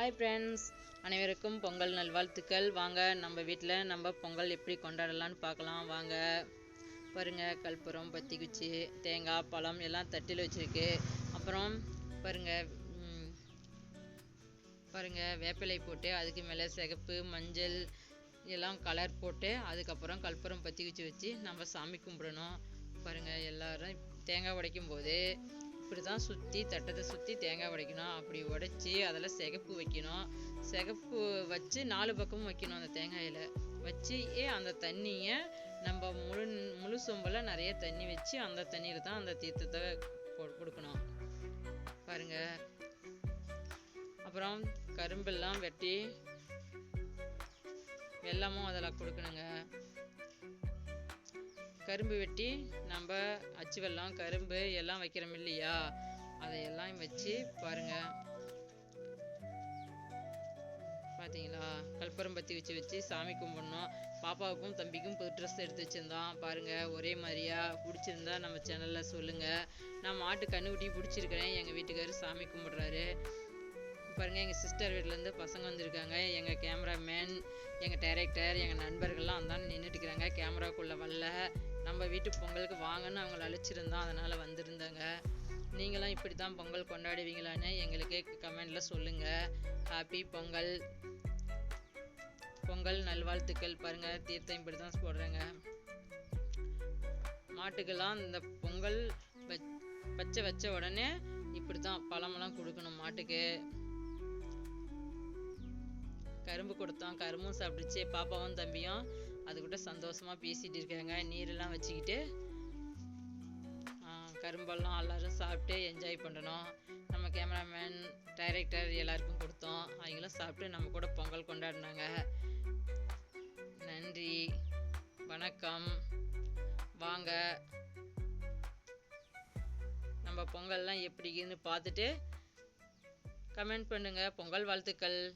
Hi friends அனைவருக்கும் பொங்கல் நல்வாழ்த்துக்கள். வாங்க நம்ம வீட்டில் நம்ம பொங்கல் எப்படி கொண்டாடலான்னு பார்க்கலாம். வாங்க பாருங்க கற்பூரம் பத்தி குச்சி தேங்காய் பழம் எல்லாம் தட்டில் வச்சுருக்கு. அப்புறம் பாருங்க பாருங்கள் பாருங்க வேப்பிலை போட்டு அதுக்கு மேலே சிகப்பு மஞ்சள் எல்லாம் கலர் போட்டு அதுக்கப்புறம் கற்பூரம் பற்றி குச்சி வச்சு நம்ம சாமி கும்பிடணும். பாருங்கள் எல்லாரும் தேங்காய் உடைக்கும் போது இப்படி தான் சுற்றி தட்டத்தை சுற்றி தேங்காய் உடைக்கணும். அப்படி உடைச்சி அதில் சிகப்பு வைக்கணும். சிகப்பு வச்சு நாலு பக்கமும் வைக்கணும் அந்த தேங்காயில். வச்சு அந்த தண்ணியை நம்ம முழு முழு சொம்பில் நிறைய தண்ணி வச்சு அந்த தண்ணியில் தான் அந்த தீர்த்தத்தை கொ- கொடுக்கணும். பாருங்க. அப்புறம் கரும்பெல்லாம் வெட்டி வெல்லமும் அதில் கொடுக்கணுங்க. கரும்பு வெட்டி நம்ம அச்சு வெல்லம் கரும்பு எல்லாம் வைக்கிறோம் இல்லையா? அதையெல்லாம் வச்சு பாருங்க. பார்த்தீங்களா கற்பூரம் பற்றி வச்சு வச்சு சாமி கும்பிடணும். பாப்பாவுக்கும் தம்பிக்கும் புது ட்ரெஸ் எடுத்து வச்சுருந்தோம் பாருங்கள் ஒரே மாதிரியா பிடிச்சிருந்தா நம்ம சேனலில் சொல்லுங்கள் நான் மாட்டு கண்ணுக்குட்டி பிடிச்சிருக்கிறேன். எங்கள் வீட்டுக்காரர் சாமி கும்பிட்றாரு. பாருங்கள் எங்கள் சிஸ்டர் வீட்டிலேருந்து பசங்க வந்திருக்காங்க. எங்கள் கேமராமேன் எங்கள் டைரக்டர் எங்கள் நண்பர்கள்லாம் அந்தாண்ட நின்றுட்டுருக்கிறாங்க கேமராக்குள்ளே வரல. நம்ம வீட்டு பொங்கலுக்கு வாங்கன்னு அவங்கள அழைச்சிருந்தோம் அதனால் வந்திருந்தாங்க. நீங்களும் இப்படி தான் பொங்கல் கொண்டாடுவீங்களான்னு எங்களுக்கே கமெண்டில் சொல்லுங்கள் ஹாப்பி பொங்கல். பொங்கல் நல்வாழ்த்துக்கள் பாருங்கள் தீர்த்தம் இப்படி தான் போடுறேங்க. மாட்டுக்கெல்லாம் இந்த பொங்கல் வச் பச்சை வச்ச உடனே இப்படி தான் பழமெல்லாம் கொடுக்கணும் மாட்டுக்கு. கரும்பு கொடுத்தோம். கரும்பும் சாப்பிடுச்சு பாப்பாவும் தம்பியும். அது கூட சந்தோஷமா பேசிட்டு இருக்காங்க. நீரெல்லாம் வச்சுக்கிட்டு கரும்பெல்லாம் எல்லாரும் சாப்பிட்டு என்ஜாய் பண்ணணும். நம்ம கேமராமேன் டைரக்டர் எல்லாருக்கும் கொடுத்தோம். அவங்களும் சாப்பிட்டு நம்ம கூட பொங்கல் கொண்டாடினாங்க. நன்றி. வணக்கம். வாங்க. நம்ம பொங்கல்லாம் எப்படின்னு பார்த்துட்டு கமெண்ட் பண்ணுங்கள் பொங்கல் வாழ்த்துக்கள்.